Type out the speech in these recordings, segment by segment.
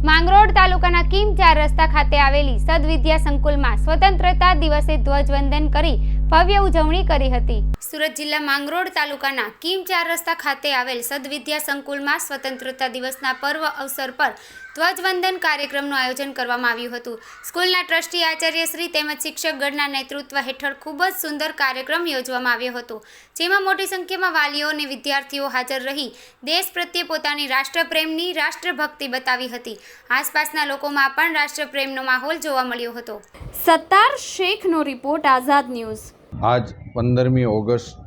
માંગરોળ તાલુકાના કીમ ચાર રસ્તા ખાતે આવેલી સદવિદ્યા સંકુલમાં સ્વતંત્રતા દિવસે ધ્વજવંદન કરી ભવ્ય ઉજવણી કરી હતી. સુરત જિલ્લા માંગરોળ તાલુકાના કીમ ચાર રસ્તા ખાતે આવેલ સદવિદ્યા સંકુલમાં સ્વતંત્રતા દિવસના પર્વ અવસર પર ધ્વજવંદન કાર્યક્રમનું આયોજન કરવામાં આવ્યું હતું. સ્કૂલના ટ્રસ્ટી આચાર્યશ્રી તેમજ શિક્ષકગણના નેતૃત્વ હેઠળ ખૂબ જ સુંદર કાર્યક્રમ યોજવામાં આવ્યો હતો. જેમાં મોટી સંખ્યામાં વાલીઓ અને વિદ્યાર્થીઓ હાજર રહી. દેશ પ્રત્યે પોતાની રાષ્ટ્રપ્રેમની રાષ્ટ્રભક્તિ બતાવી હતી. આસપાસના લોકોમાં પણ રાષ્ટ્રપ્રેમનો માહોલ જોવા મળ્યો હતો. સત્તાર શેખનો રિપોર્ટ આઝાદ ન્યૂઝ. આજ પંદરમી ઓગસ્ટ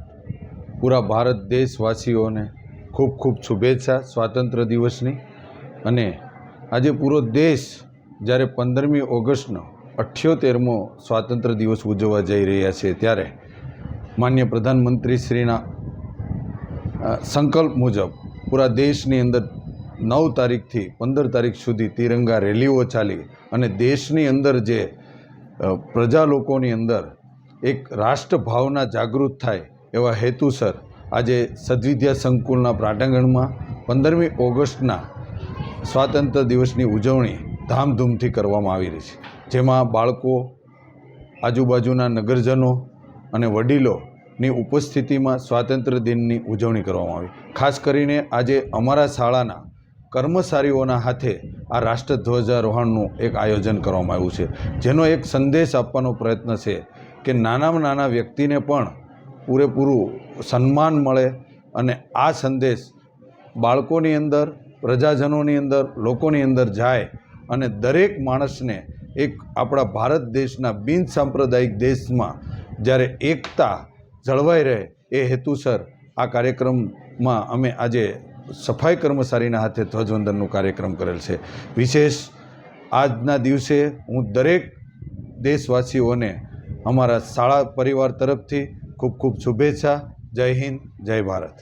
પૂરા ભારત દેશવાસીઓને ખૂબ ખૂબ શુભેચ્છા સ્વાતંત્ર્ય દિવસની અને આજે પૂરો દેશ જ્યારે પંદરમી ઓગસ્ટનો અઠ્યોતેરમો સ્વાતંત્ર્ય દિવસ ઉજવવા જઈ રહ્યા છે ત્યારે માન્ય પ્રધાનમંત્રીશ્રીના શ્રીના સંકલ્પ મુજબ પૂરા દેશની અંદર નવ તારીખથી પંદર તારીખ સુધી તિરંગા રેલીઓ ચાલી અને દેશની અંદર જે પ્રજા લોકોની અંદર એક રાષ્ટ્રભાવના જાગૃત થાય એવા હેતુસર આજે સદવિદ્યા સંકુલના પ્રાટાંગણમાં પંદરમી ઓગસ્ટના સ્વાતંત્ર્ય દિવસની ઉજવણી ધામધૂમથી કરવામાં આવી રહી છે. જેમાં બાળકો, આજુબાજુના નગરજનો અને વડીલોની ઉપસ્થિતિમાં સ્વાતંત્ર્ય દિનની ઉજવણી કરવામાં આવી. ખાસ કરીને આજે અમારા શાળાના કર્મચારીઓના હાથે આ રાષ્ટ્રધ્વજારોહણનું એક આયોજન કરવામાં આવ્યું છે. જેનો એક સંદેશ આપવાનો પ્રયત્ન છે કે નાનામાં નાના વ્યક્તિને પણ પૂરેપૂરું સન્માન મળે અને આ સંદેશ બાળકોની અંદર, પ્રજાજનોની અંદર, લોકોની અંદર જાય અને દરેક માણસને એક આપણા ભારત દેશના બિન સાંપ્રદાયિક દેશમાં જ્યારે એકતા જળવાઈ રહે એ હેતુસર આ કાર્યક્રમમાં અમે આજે સફાઈ કર્મચારીના હાથે ધ્વજવંદનનો કાર્યક્રમ કરેલ છે. વિશેષ આજના દિવસે હું દરેક દેશવાસીઓને અમારા શાળા પરિવાર તરફથી ખૂબ ખૂબ શુભેચ્છા. જય હિન્દ જય ભારત.